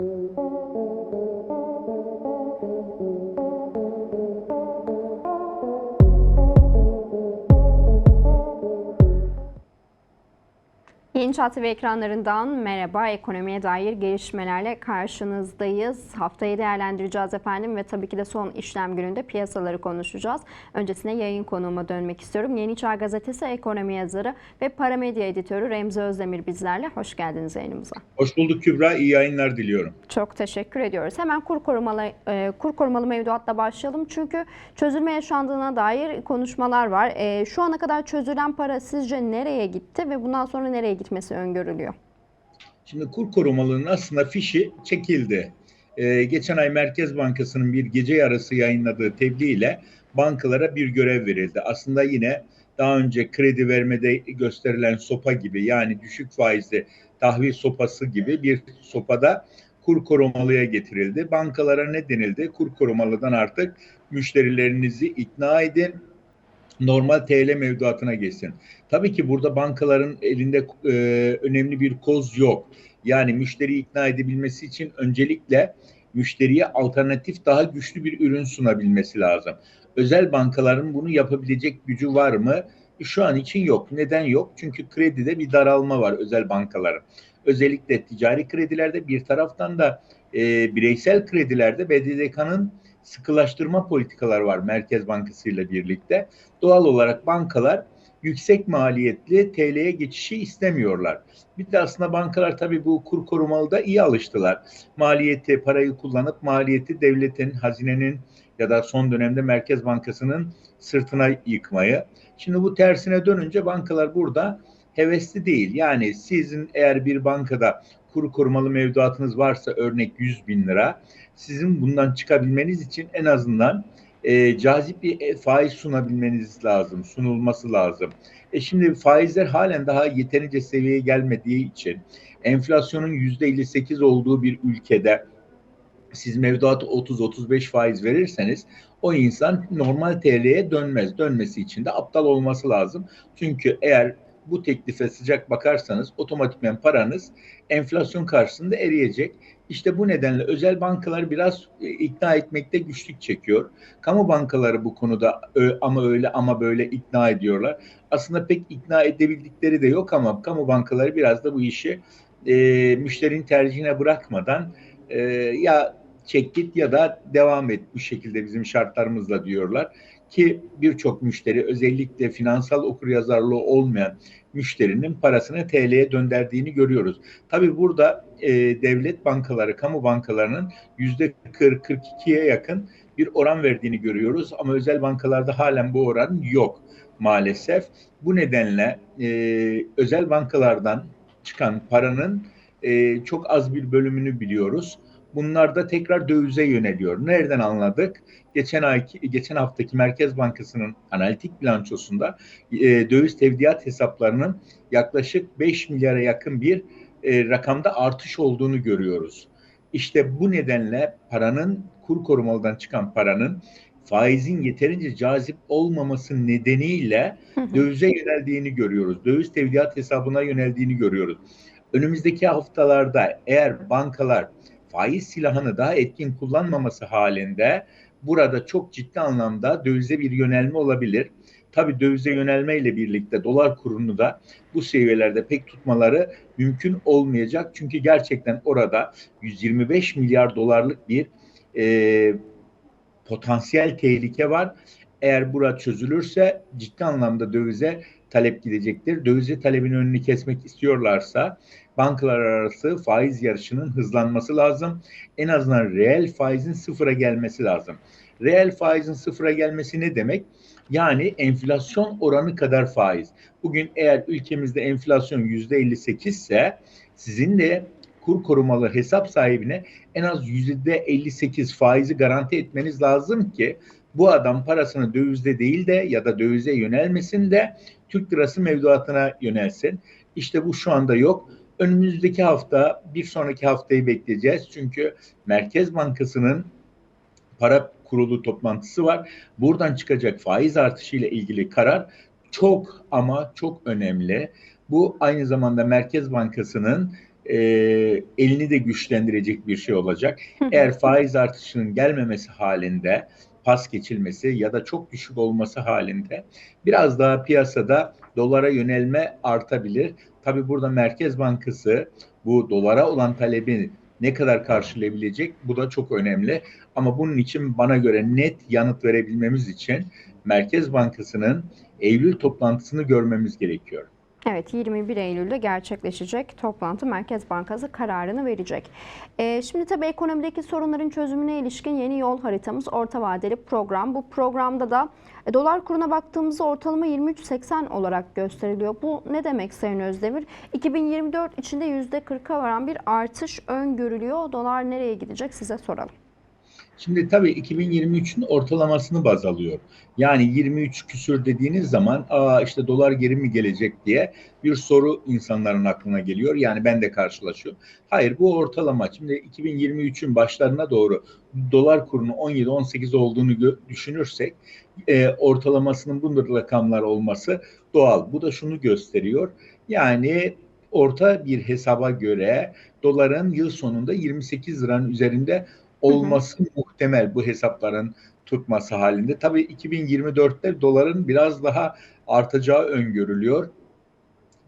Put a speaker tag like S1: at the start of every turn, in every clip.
S1: Thank you. Yeni Çağ TV ekranlarından merhaba. Ekonomiye dair gelişmelerle karşınızdayız. Haftayı değerlendireceğiz efendim ve tabii ki de son işlem gününde piyasaları konuşacağız. Öncesine yayın konuğuma dönmek istiyorum. Yeni Çağ Gazetesi ekonomi yazarı ve Paramedya editörü Remzi Özdemir bizlerle. Hoş geldiniz yayınımıza.
S2: Hoş bulduk Kübra. İyi yayınlar diliyorum.
S1: Çok teşekkür ediyoruz. Hemen kur korumalı e, kur korumalı mevduatla başlayalım. Çünkü çözülme yaşandığına dair konuşmalar var. E, şu ana kadar çözülen para sizce nereye gitti ve bundan sonra nereye gitmesi öngörülüyor?
S2: Şimdi kur korumalının aslında fişi çekildi. Ee, geçen ay Merkez Bankası'nın bir gece yarısı yayınladığı tebliğ ile bankalara bir görev verildi. Aslında yine daha önce kredi vermede gösterilen sopa gibi yani düşük faizli tahvil sopası gibi bir sopada kur korumalıya getirildi. Bankalara ne denildi? Kur korumalıdan artık müşterilerinizi ikna edin, normal TL mevduatına geçsin. Tabii ki burada bankaların elinde e, önemli bir koz yok. Yani müşteriyi ikna edebilmesi için öncelikle müşteriye alternatif daha güçlü bir ürün sunabilmesi lazım. Özel bankaların bunu yapabilecek gücü var mı? Şu an için yok. Neden yok? Çünkü kredide bir daralma var özel bankaların. Özellikle ticari kredilerde bir taraftan da e, bireysel kredilerde BDDK'nın sıkılaştırma politikalar var Merkez Bankası ile birlikte. Doğal olarak bankalar yüksek maliyetli TL'ye geçişi istemiyorlar. Bir de aslında bankalar tabii bu kur korumalıda iyi alıştılar. Maliyeti, parayı kullanıp maliyeti devletin, hazinenin ya da son dönemde Merkez Bankası'nın sırtına yıkmayı. Şimdi bu tersine dönünce bankalar burada hevesli değil. Yani sizin eğer bir bankada kur korumalı mevduatınız varsa örnek 100 bin lira sizin bundan çıkabilmeniz için en azından e, cazip bir faiz sunabilmeniz lazım, sunulması lazım. E şimdi faizler halen daha yeterince seviyeye gelmediği için enflasyonun yüzde 58 olduğu bir ülkede siz mevduatı 30-35 faiz verirseniz o insan normal TL'ye dönmez. Dönmesi için de aptal olması lazım. Çünkü eğer bu teklife sıcak bakarsanız otomatikmen paranız enflasyon karşısında eriyecek. İşte bu nedenle özel bankalar biraz e, ikna etmekte güçlük çekiyor. Kamu bankaları bu konuda ama öyle ama böyle ikna ediyorlar. Aslında pek ikna edebildikleri de yok ama kamu bankaları biraz da bu işi e, müşterinin tercihine bırakmadan e, ya çek git ya da devam et bu şekilde bizim şartlarımızla diyorlar ki birçok müşteri özellikle finansal okuryazarlığı olmayan müşterinin parasını TL'ye döndürdüğünü görüyoruz. Tabii burada e, devlet bankaları, kamu bankalarının yüzde 40-42'ye yakın bir oran verdiğini görüyoruz ama özel bankalarda halen bu oran yok maalesef. Bu nedenle e, özel bankalardan çıkan paranın e, çok az bir bölümünü biliyoruz. Bunlar da tekrar dövize yöneliyor. Nereden anladık? Geçen ay, geçen haftaki Merkez Bankası'nın analitik bilançosunda e, döviz tevdiat hesaplarının yaklaşık 5 milyara yakın bir e, rakamda artış olduğunu görüyoruz. İşte bu nedenle paranın kur korumalıdan çıkan paranın faizin yeterince cazip olmaması nedeniyle dövize yöneldiğini görüyoruz. Döviz tevdiat hesabına yöneldiğini görüyoruz. Önümüzdeki haftalarda eğer bankalar faiz silahını daha etkin kullanmaması halinde burada çok ciddi anlamda dövize bir yönelme olabilir. Tabi dövize yönelmeyle birlikte dolar kurunu da bu seviyelerde pek tutmaları mümkün olmayacak. Çünkü gerçekten orada 125 milyar dolarlık bir e, potansiyel tehlike var. Eğer bura çözülürse ciddi anlamda dövize talep gidecektir. Dövize talebin önünü kesmek istiyorlarsa bankalar arası faiz yarışının hızlanması lazım. En azından reel faizin sıfıra gelmesi lazım. Reel faizin sıfıra gelmesi ne demek? Yani enflasyon oranı kadar faiz. Bugün eğer ülkemizde enflasyon yüzde 58 ise sizin de kur korumalı hesap sahibine en az yüzde 58 faizi garanti etmeniz lazım ki bu adam parasını dövizde değil de ya da dövize yönelmesin de Türk lirası mevduatına yönelsin. İşte bu şu anda yok. Önümüzdeki hafta bir sonraki haftayı bekleyeceğiz. Çünkü Merkez Bankası'nın para kurulu toplantısı var. Buradan çıkacak faiz artışı ile ilgili karar çok ama çok önemli. Bu aynı zamanda Merkez Bankası'nın e, elini de güçlendirecek bir şey olacak. Eğer faiz artışının gelmemesi halinde pas geçilmesi ya da çok düşük olması halinde biraz daha piyasada dolara yönelme artabilir. Tabii burada Merkez Bankası bu dolara olan talebi ne kadar karşılayabilecek bu da çok önemli. Ama bunun için bana göre net yanıt verebilmemiz için Merkez Bankası'nın Eylül toplantısını görmemiz gerekiyor.
S1: Evet 21 Eylül'de gerçekleşecek toplantı Merkez Bankası kararını verecek. Ee, şimdi tabii ekonomideki sorunların çözümüne ilişkin yeni yol haritamız orta vadeli program. Bu programda da e, dolar kuruna baktığımızda ortalama 23.80 olarak gösteriliyor. Bu ne demek Sayın Özdemir? 2024 içinde %40'a varan bir artış öngörülüyor. Dolar nereye gidecek size soralım.
S2: Şimdi tabii 2023'ün ortalamasını baz alıyor. Yani 23 küsür dediğiniz zaman aa işte dolar geri mi gelecek diye bir soru insanların aklına geliyor. Yani ben de karşılaşıyorum. Hayır bu ortalama. Şimdi 2023'ün başlarına doğru dolar kurunun 17-18 olduğunu düşünürsek e, ortalamasının bu rakamlar olması doğal. Bu da şunu gösteriyor. Yani orta bir hesaba göre doların yıl sonunda 28 liranın üzerinde olması muhtemel bu hesapların tutması halinde. Tabii 2024'te doların biraz daha artacağı öngörülüyor.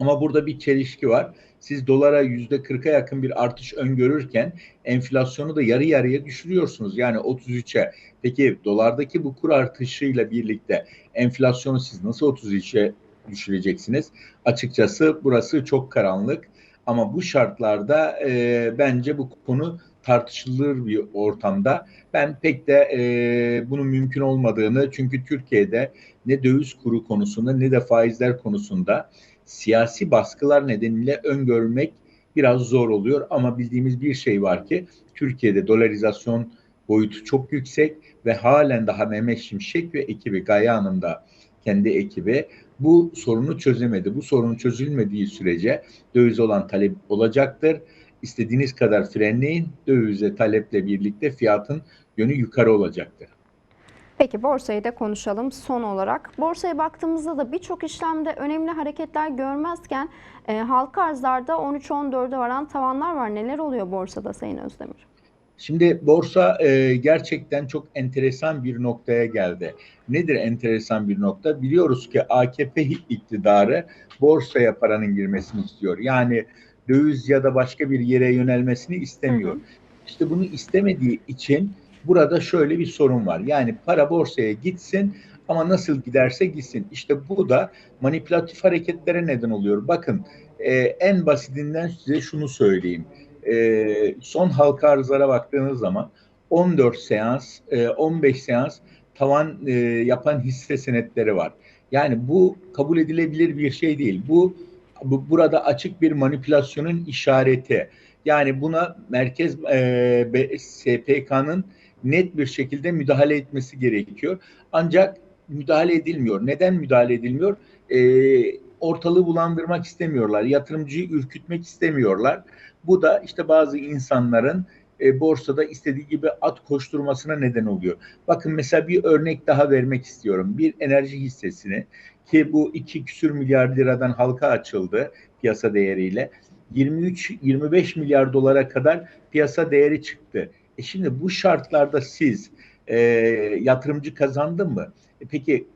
S2: Ama burada bir çelişki var. Siz dolara yüzde 40'a yakın bir artış öngörürken enflasyonu da yarı yarıya düşürüyorsunuz. Yani 33'e. Peki dolardaki bu kur artışıyla birlikte enflasyonu siz nasıl 33'e düşüreceksiniz? Açıkçası burası çok karanlık. Ama bu şartlarda e, bence bu konu tartışılır bir ortamda. Ben pek de e, bunun mümkün olmadığını çünkü Türkiye'de ne döviz kuru konusunda ne de faizler konusunda siyasi baskılar nedeniyle öngörmek biraz zor oluyor. Ama bildiğimiz bir şey var ki Türkiye'de dolarizasyon boyutu çok yüksek ve halen daha Mehmet Şimşek ve ekibi Gaye Hanım da kendi ekibi bu sorunu çözemedi. Bu sorun çözülmediği sürece döviz olan talep olacaktır istediğiniz kadar frenleyin. Dövize taleple birlikte fiyatın yönü yukarı olacaktır.
S1: Peki borsayı da konuşalım son olarak. Borsaya baktığımızda da birçok işlemde önemli hareketler görmezken e, halka arzlarda 13-14'e varan tavanlar var. Neler oluyor borsada Sayın Özdemir?
S2: Şimdi borsa e, gerçekten çok enteresan bir noktaya geldi. Nedir enteresan bir nokta? Biliyoruz ki AKP iktidarı borsaya paranın girmesini istiyor. Yani döviz ya da başka bir yere yönelmesini istemiyor. Hı hı. İşte bunu istemediği için burada şöyle bir sorun var. Yani para borsaya gitsin ama nasıl giderse gitsin. İşte bu da manipülatif hareketlere neden oluyor. Bakın e, en basitinden size şunu söyleyeyim. E, son halka arzlara baktığınız zaman 14 seans, e, 15 seans tavan e, yapan hisse senetleri var. Yani bu kabul edilebilir bir şey değil. Bu bu burada açık bir manipülasyonun işareti. Yani buna merkez e, SPK'nın net bir şekilde müdahale etmesi gerekiyor. Ancak müdahale edilmiyor. Neden müdahale edilmiyor? E, ortalığı bulandırmak istemiyorlar. Yatırımcıyı ürkütmek istemiyorlar. Bu da işte bazı insanların e, borsada istediği gibi at koşturmasına neden oluyor. Bakın mesela bir örnek daha vermek istiyorum. Bir enerji hissesini ki bu iki küsür milyar liradan halka açıldı piyasa değeriyle. 23-25 milyar dolara kadar piyasa değeri çıktı. E şimdi bu şartlarda siz e, yatırımcı kazandın mı? E peki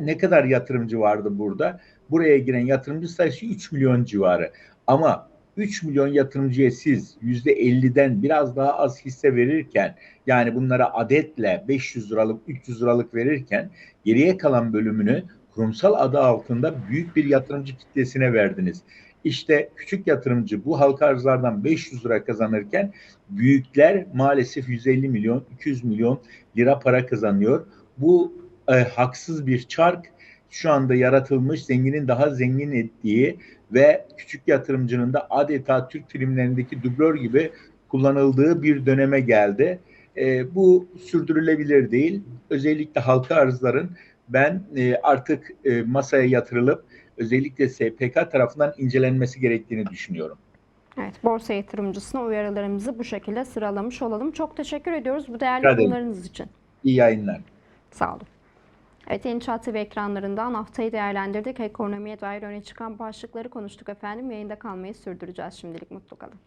S2: ne kadar yatırımcı vardı burada? Buraya giren yatırımcı sayısı 3 milyon civarı. Ama 3 milyon yatırımcıya siz %50'den biraz daha az hisse verirken yani bunlara adetle 500 liralık 300 liralık verirken geriye kalan bölümünü kurumsal adı altında büyük bir yatırımcı kitlesine verdiniz. İşte küçük yatırımcı bu halka arzlardan 500 lira kazanırken büyükler maalesef 150 milyon, 200 milyon lira para kazanıyor. Bu e, haksız bir çark şu anda yaratılmış zenginin daha zengin ettiği ve küçük yatırımcının da adeta Türk filmlerindeki dublör gibi kullanıldığı bir döneme geldi. E, bu sürdürülebilir değil. Özellikle halka arzların ben e, artık e, masaya yatırılıp özellikle SPK tarafından incelenmesi gerektiğini düşünüyorum.
S1: Evet, borsa yatırımcısına uyarılarımızı bu şekilde sıralamış olalım. Çok teşekkür ediyoruz bu değerli yorumlarınız için.
S2: İyi yayınlar.
S1: Sağ olun. Evet, Yeni Çağ TV ekranlarından haftayı değerlendirdik. Ekonomiye dair öne çıkan başlıkları konuştuk efendim. Yayında kalmayı sürdüreceğiz şimdilik. Mutlu kalın.